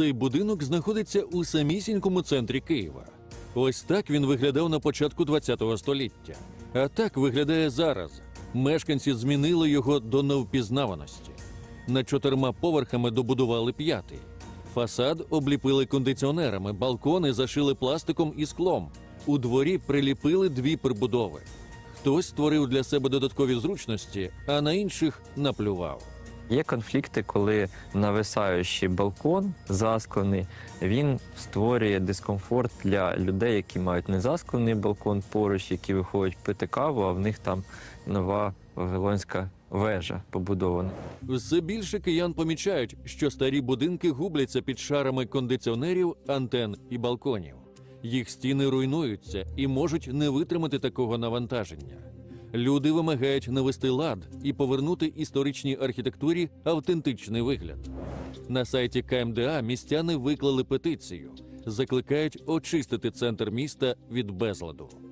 Цей будинок знаходиться у самісінькому центрі Києва. Ось так він виглядав на початку ХХ століття. А так виглядає зараз. Мешканці змінили його до невпізнаваності. Над чотирма поверхами добудували п'ятий. Фасад обліпили кондиціонерами, балкони зашили пластиком і склом. У дворі приліпили дві прибудови. Хтось створив для себе додаткові зручності, а на інших наплював. Є конфлікти, коли нависаючий балкон засклений, він створює дискомфорт для людей, які мають незасклений балкон поруч, які виходять пити каву, а в них там нова вавилонська вежа побудована. Все більше киян помічають, що старі будинки губляться під шарами кондиціонерів, антен і балконів. Їх стіни руйнуються і можуть не витримати такого навантаження. Люди вимагають навести лад і повернути історичній архітектурі автентичний вигляд. На сайті КМДА містяни виклали петицію, закликають очистити центр міста від безладу.